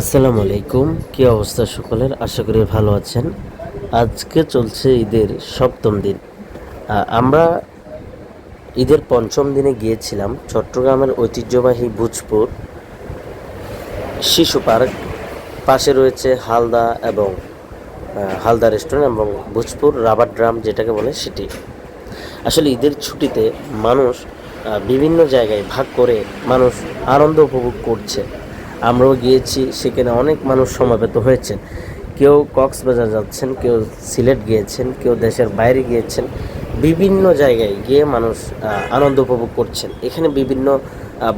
আসসালামু আলাইকুম। কি অবস্থা সকলের? আশা করি ভালো আছেন। আজকে চলছে ঈদের সপ্তম দিন। আমরা ঈদের পঞ্চম দিনে গিয়েছিলাম চট্টগ্রামের ঐতিহ্যবাহী ভোজপুর শিশু পার্ক। পাশে রয়েছে হালদা এবং হালদা রেস্টুরেন্ট এবং ভোজপুর রাবার ড্রাম যেটাকে বলে সেটি। আসলে ঈদের ছুটিতে মানুষ বিভিন্ন জায়গায় ভাগ করে মানুষ আনন্দ উপভোগ করছে। আমরাও গিয়েছি, সেখানে অনেক মানুষ সমাবেত হয়েছেন। কেউ কক্সবাজার যাচ্ছেন, কেউ সিলেট গিয়েছেন, কেউ দেশের বাইরে গিয়েছেন। বিভিন্ন জায়গায় গিয়ে মানুষ আনন্দ উপভোগ করছেন। এখানে বিভিন্ন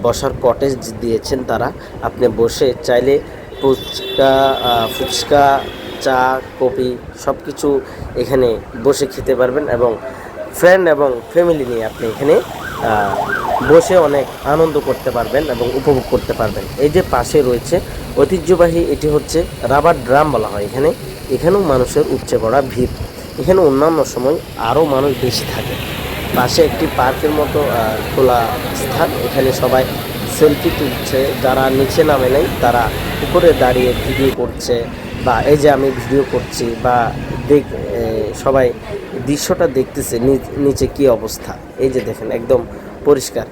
বসার কটেজ দিয়েছেন তারা। আপনি বসে চাইলে ফুচকা ফুচকা, চা, কফি সব কিছু এখানে বসে খেতে পারবেন এবং ফ্রেন্ড এবং ফ্যামিলি নিয়ে আপনি এখানে বসে অনেক আনন্দ করতে পারবেন এবং উপভোগ করতে পারবেন। এই যে পাশে রয়েছে ঐতিহ্যবাহী, এটি হচ্ছে রাবার ড্রাম বলা হয় এখানে। এখানেও মানুষের উপচে পড়া ভিড়। এখানে অন্যান্য সময় আরও মানুষ বেশি থাকে। পাশে একটি পার্কের মতো খোলা স্থান। এখানে সবাই সেলফি তুলছে। যারা নিচে নামে নাই, তারা উপরে দাঁড়িয়ে ভিডিও করছে বা এই যে আমি ভিডিও করছি বা দেখ সবাই দৃশ্যটা দেখতেছে নিচে কি অবস্থা? এই যে দেখেন, একদম পরিষ্কার।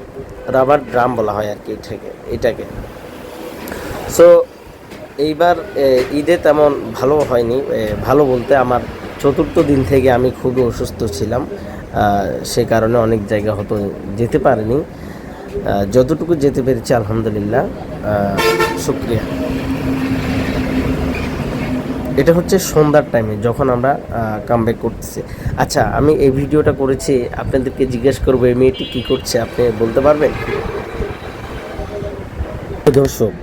রাবার ড্রাম বলা হয় আর কি এটাকে এটাকে। সো এইবার ঈদে তেমন ভালো হয়নি। ভালো বলতে আমার চতুর্থ দিন থেকে আমি খুবই অসুস্থ ছিলাম। সে কারণে অনেক জায়গা হয়তো যেতে পারিনি। যতটুকু যেতে পেরেছি, আলহামদুলিল্লাহ। শুক্রিয়া। এটা হচ্ছে সন্ধ্যার টাইমে যখন আমরা কামব্যাক করতেছি। আচ্ছা আমি এই ভিডিওটা করেছি, আপনাদেরকে জিজ্ঞেস করব এই মেয়েটি কী করছে, আপনি বলতে পারবেন? দর্শক,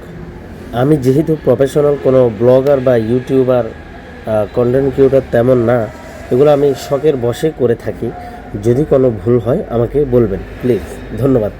আমি যেহেতু প্রফেশনাল কোনো ব্লগার বা ইউটিউবার কন্টেন্ট ক্রিয়েটার তেমন না, এগুলো আমি শখের বসে করে থাকি। যদি কোনো ভুল হয়, আমাকে বলবেন প্লিজ ধন্যবাদ।